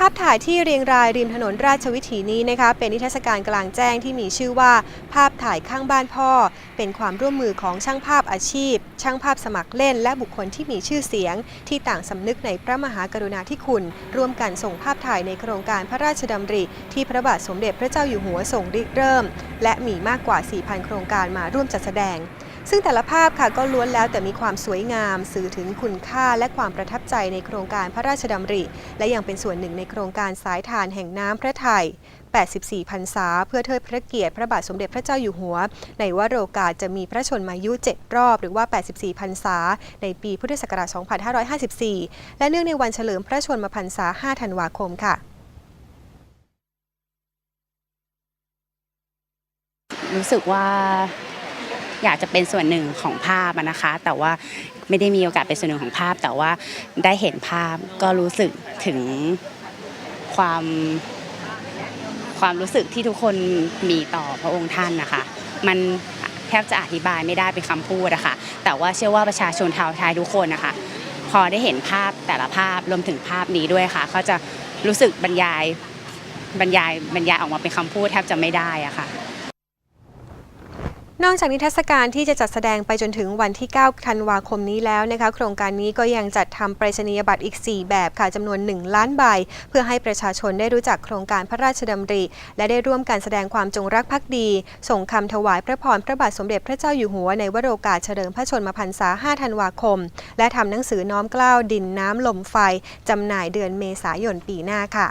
ภาพถ่ายที่เรียงรายริมถนนราชวิถีนี้นะคะเป็นนิทรรศการกลางแจ้งที่มีชื่อว่า ภาพถ่ายข้างบ้านพ่อ เป็นความร่วมมือของช่างภาพอาชีพ ช่างภาพสมัครเล่น และบุคคลที่มีชื่อเสียง ที่ต่างสำนึกในพระมหากรุณาธิคุณ ร่วมกันส่งภาพถ่ายในโครงการพระราชดำริ ที่พระบาทสมเด็จพระเจ้าอยู่หัวทรงริเริ่ม และมีมากกว่า 4,000 โครงการมาร่วมจัดแสดง ซึ่งแต่ละภาพค่ะก็ล้วนแล้วแต่มีความสวยงาม สื่อถึงคุณค่าและความประทับใจในโครงการพระราชดำริ และยังเป็นส่วนหนึ่งในโครงการสายทานแห่งน้ำพระไทย 84พรรษา เพื่อเทิดพระเกียรติพระบาทสมเด็จพระเจ้าอยู่หัว ในวโรกาสจะมีพระชนมายุ 7 รอบ หรือว่า 84พรรษา ในปีพุทธศักราช 2554 และเนื่องในวันเฉลิมพระชนมพรรษา 5 ธันวาคมค่ะ รู้สึกว่า อยากจะเป็นส่วนหนึ่งของภาพนะคะ แต่ว่าไม่ได้มีโอกาสเป็นส่วนหนึ่งของภาพ แต่ว่าได้เห็นภาพก็รู้สึกถึงความความรู้สึกที่ทุกคนมีต่อพระองค์ท่านนะคะ มันแทบจะอธิบายไม่ได้เป็นคำพูดอะคะแต่ว่าเชื่อว่าประชาชนชาวไทยทุกคนนะคะ พอได้เห็นภาพแต่ละภาพรวมถึงภาพนี้ด้วยค่ะเขาจะรู้สึกบรรยายบรรยายบรรยายออกมาเป็นคำพูดแทบจะไม่ได้อะค่ะ นอกจากนิทรรศการที่จะจัดแสดงไปจนถึงวันที่ 9 ธันวาคมนี้แล้วนะคะ โครงการนี้ก็ยังจัดทำไปรษณียบัตรอีก 4 แบบค่ะจำนวน 1 ล้านใบ เพื่อให้ประชาชนได้รู้จักโครงการพระราชดำริ และได้ร่วมกันแสดงความจงรักภักดี ส่งคำถวายพระพรพระบาทสมเด็จพระเจ้าอยู่หัวในวโรกาสเฉลิมพระชนมพรรษา 5 ธันวาคม และทำหนังสือน้อมเกล้าดินน้ำลมไฟจำหน่ายเดือนเมษายนปีหน้าค่ะ